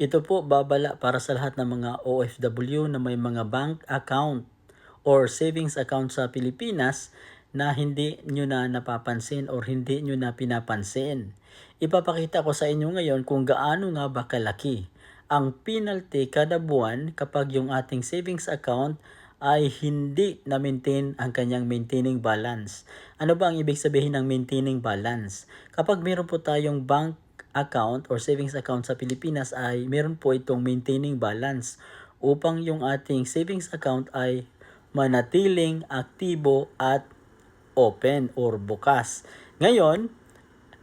Ito po babala para sa lahat ng mga OFW na may mga bank account or savings account sa Pilipinas na hindi nyo na napapansin or hindi nyo na pinapansin. Ipapakita ko sa inyo ngayon kung gaano nga ba kalaki ang penalty kada buwan kapag yung ating savings account ay hindi na-maintain ang kanyang maintaining balance. Ano ba ang ibig sabihin ng maintaining balance? Kapag meron po tayong bank account or savings account sa Pilipinas ay meron po itong maintaining balance upang yung ating savings account ay manatiling aktibo at open or bukas. Ngayon,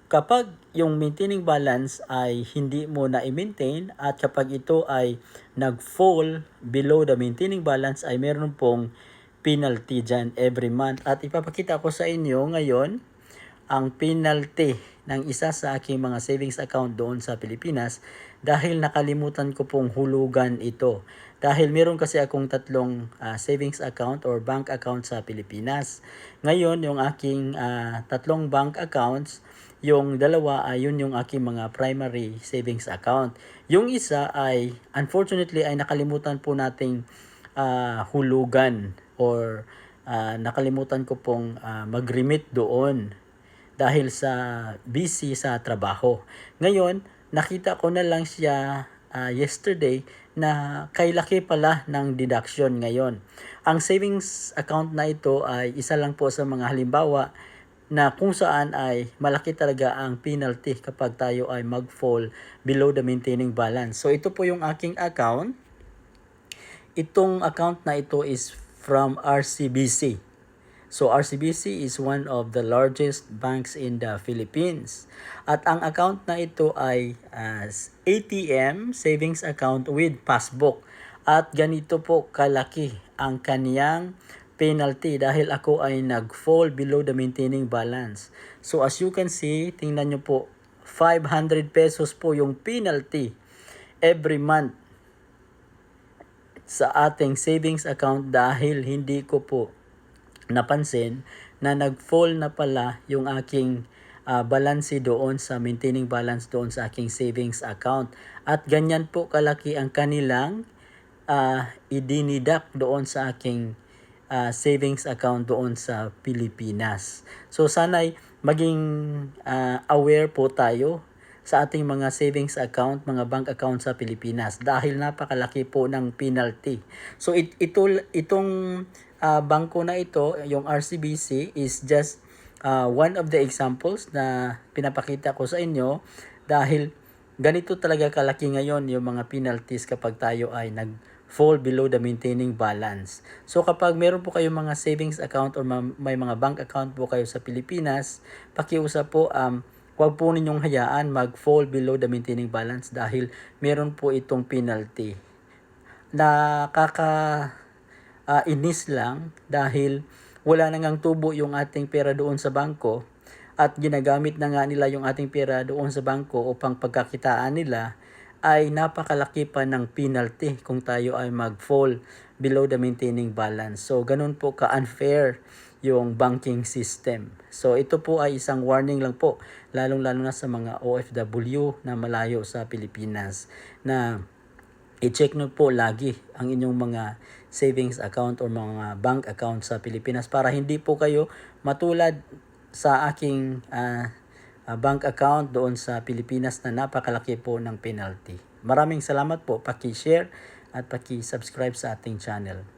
kapag yung maintaining balance ay hindi mo na i-maintain at kapag ito ay nag-fall below the maintaining balance ay meron pong penalty dyan every month. At ipapakita ko sa inyo ngayon ang penalty ng isa sa aking mga savings account doon sa Pilipinas dahil nakalimutan ko pong hulugan ito. Dahil meron kasi akong tatlong uh, savings account or bank account sa Pilipinas. Ngayon, yung aking uh, tatlong bank accounts, yung dalawa ay yun yung aking mga primary savings account. Yung isa ay, unfortunately, ay nakalimutan po nating uh, hulugan or uh, nakalimutan ko pong uh, mag-remit doon dahil sa busy sa trabaho. Ngayon, nakita ko na lang siya uh, yesterday na kay laki pala ng deduction ngayon. Ang savings account na ito ay isa lang po sa mga halimbawa na kung saan ay malaki talaga ang penalty kapag tayo ay mag-fall below the maintaining balance. So ito po yung aking account. Itong account na ito is from RCBC. So RCBC is one of the largest banks in the Philippines. At ang account na ito ay as uh, ATM savings account with passbook. At ganito po kalaki ang kaniyang penalty dahil ako ay nag-fall below the maintaining balance. So as you can see, tingnan nyo po, 500 pesos po yung penalty every month sa ating savings account dahil hindi ko po napansin na nag-fall na pala yung aking uh, balance doon sa maintaining balance doon sa aking savings account. At ganyan po kalaki ang kanilang uh, idinidak doon sa aking uh, savings account doon sa Pilipinas. So sana'y maging uh, aware po tayo sa ating mga savings account, mga bank account sa Pilipinas dahil napakalaki po ng penalty. So it, ito itong uh, bangko na ito, yung RCBC is just uh, one of the examples na pinapakita ko sa inyo dahil ganito talaga kalaki ngayon yung mga penalties kapag tayo ay nag fall below the maintaining balance. So kapag meron po kayong mga savings account or may mga bank account po kayo sa Pilipinas, pakiusap po um Huwag po ninyong hayaan mag-fall below the maintaining balance dahil meron po itong penalty. Nakaka uh, inis lang dahil wala na ngang tubo yung ating pera doon sa bangko at ginagamit na nga nila yung ating pera doon sa bangko upang pagkakitaan nila ay napakalaki pa ng penalty kung tayo ay mag-fall below the maintaining balance. So, ganun po ka-unfair yung banking system. So, ito po ay isang warning lang po, lalong-lalo na sa mga OFW na malayo sa Pilipinas na i-check nyo po lagi ang inyong mga savings account or mga bank account sa Pilipinas para hindi po kayo matulad sa aking uh, bank account doon sa Pilipinas na napakalaki po ng penalty. Maraming salamat po. Paki-share at paki-subscribe sa ating channel.